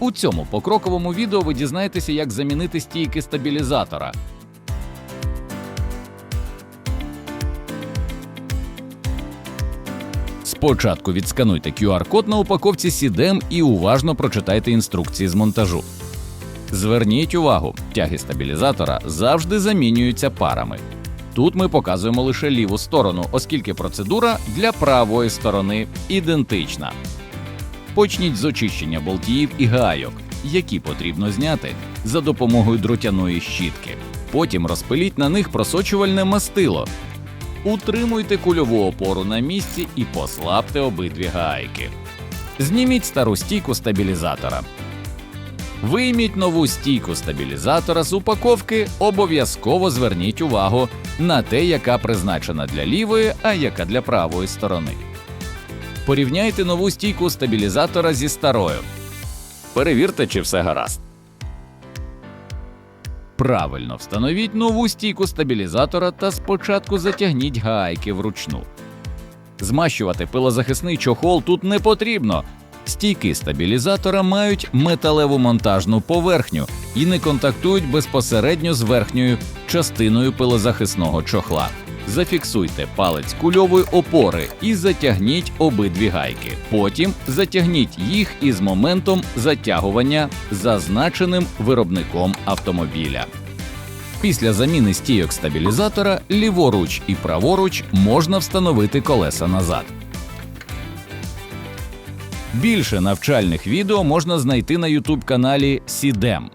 У цьому покроковому відео ви дізнаєтеся, як замінити стійки стабілізатора. Спочатку відскануйте QR-код на упаковці SIDEM і уважно прочитайте інструкції з монтажу. Зверніть увагу, тяги стабілізатора завжди замінюються парами. Тут ми показуємо лише ліву сторону, оскільки процедура для правої сторони ідентична. Почніть з очищення болтів і гайок, які потрібно зняти за допомогою дротяної щітки. Потім розпиліть на них просочувальне мастило. Утримуйте кульову опору на місці і послабте обидві гайки. Зніміть стару стійку стабілізатора. Вийміть нову стійку стабілізатора з упаковки, обов'язково зверніть увагу на те, яка призначена для лівої, а яка для правої сторони. Порівняйте нову стійку стабілізатора зі старою. Перевірте, чи все гаразд. Правильно встановіть нову стійку стабілізатора та спочатку затягніть гайки вручну. Змащувати пилозахисний чохол тут не потрібно. Стійки стабілізатора мають металеву монтажну поверхню і не контактують безпосередньо з верхньою частиною пилозахисного чохла. Зафіксуйте палець кульової опори і затягніть обидві гайки. Потім затягніть їх із моментом затягування, зазначеним виробником автомобіля. Після заміни стійок стабілізатора ліворуч і праворуч можна встановити колеса назад. Більше навчальних відео можна знайти на YouTube каналі Сідем.